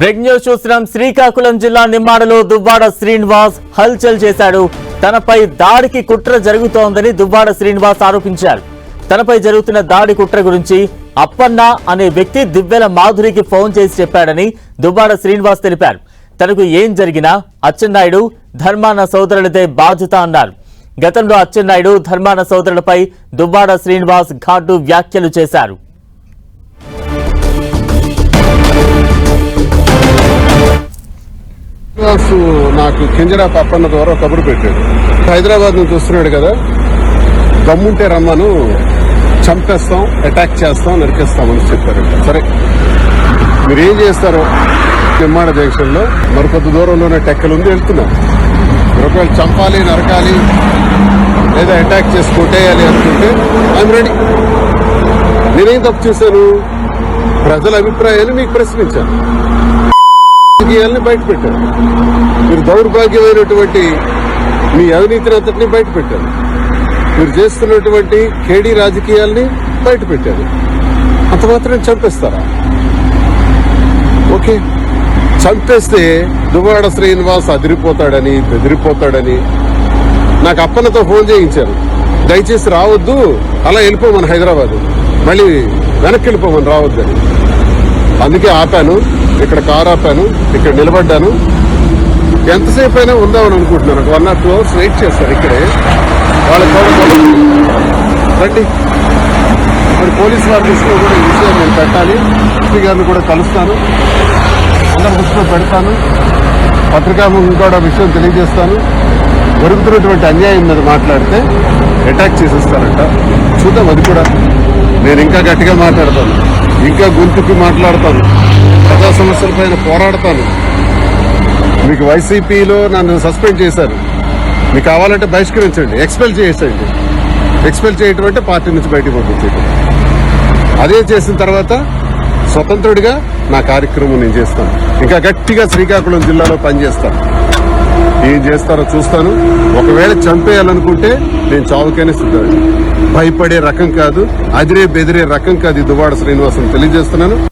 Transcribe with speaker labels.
Speaker 1: Break news చూస్తున్నాం. శ్రీకాకుళం జిల్లా నిమ్మాడలో దువ్వాడ శ్రీనివాస్ హల్చల్ చేశాడు. తనపై దాడికి కుట్ర జరుగుతోందని దువ్వాడ శ్రీనివాస్ ఆరోపించారు. తనపై జరుగుతున్న దాడి కుట్ర గురించి అప్పన్న అనే వ్యక్తి దివ్యల మాధురికి ఫోన్ చేసి చెప్పాడని దువ్వాడ శ్రీనివాస్ తెలిపారు. తనకు ఏం జరిగినా అచ్చెన్నాయుడు ధర్మాన సోదరులదే బాధ్యత అన్నారు. గతంలో అచ్చెన్నాయుడు ధర్మాన సోదరులపై దువ్వాడ శ్రీనివాస్ ఘాటు వ్యాఖ్యలు చేశారు.
Speaker 2: నాకు కింజరా పప్పన్న ద్వారా కబురు పెట్టాడు. హైదరాబాద్ నుంచి వస్తున్నాడు కదా. దమ్ముంటే రమ్మను. చంపేస్తాం అటాక్ చేస్తాం నరికేస్తామని చెప్పారు. సరే. మీరు ఏం చేస్తారో నిర్మాణ దేశంలో లో దూరంలోనే టెక్కలు ఉంది వెళ్తున్నాం. మీరు ఒకవేళ చంపాలి నరకాలి లేదా అటాక్ చేసి కొట్టేయాలి అనుకుంటే ఐఎమ్ రెడీ నేనేం తప్పు చేశాను? ప్రజల అభిప్రాయాన్ని మీకు ప్రశ్నించాను. రాజకీయాల్ని బయట పెట్టారు మీరు దౌర్భాగ్యమైనటువంటి మీ అవినీతిని అంతటిని బయట పెట్టారు మీరు చేస్తున్నటువంటి కేడీ రాజకీయాల్ని బయట పెట్టారు అంత మాత్రం చంపేస్తారా? ఓకే. చంపేస్తే దువాడ శ్రీనివాస్ అదిరిపోతాడని బెదిరిపోతాడని నాకు అప్పనతో ఫోన్ చేయించారు. దయచేసి రావద్దు. అలా వెళ్ళిపోమని హైదరాబాద్. మళ్ళీ వెనక్కి వెళ్ళిపోమని రావద్దని. అందుకే ఆపాను ఇక్కడ కారు ఆపాను ఇక్కడ నిలబడ్డాను. ఎంతసేపు అయినా ఉందామని అనుకుంటున్నాను. ఒక one or two hours wait చేస్తారు ఇక్కడే. వాళ్ళ రండి. మరి పోలీస్ ఆఫీస్లో కూడా ఈ విషయం నేను పెట్టాలి. ఎస్పీ గారిని కూడా కలుస్తాను. అందరి దృష్టిలో పెడతాను. పత్రికాముఖం కూడా విషయం తెలియజేస్తాను. జరుగుతున్నటువంటి అన్యాయం మీద మాట్లాడితే అటాక్ చేసేస్తారంట. చూద్దాం అది కూడా. నేను ఇంకా గట్టిగా మాట్లాడతాను. ఇంకా గొంతుకి మాట్లాడతాను ప్రజా సమస్యల పైన పోరాడతాను మీకు వైసీపీలో నన్ను సస్పెండ్ చేశారు. మీకు కావాలంటే బహిష్కరించండి. ఎక్స్పెల్ చేసేయండి. ఎక్స్పెల్ చేయటం అంటే పార్టీ నుంచి బయటకు పంపించేయటం. అదే చేసిన తర్వాత స్వతంత్రుడిగా నా కార్యక్రమం నేను చేస్తాను. ఇంకా గట్టిగా శ్రీకాకుళం జిల్లాలో పనిచేస్తాను. ఏం చేస్తారో చూస్తాను. ఒకవేళ చంపేయాలనుకుంటే నేను చావుకైనా సిద్ధం. భయపడే రకం కాదు అదిరే బెదిరే రకం కాదు ఈ దువ్వాడ శ్రీనివాసం తెలియజేస్తున్నాను.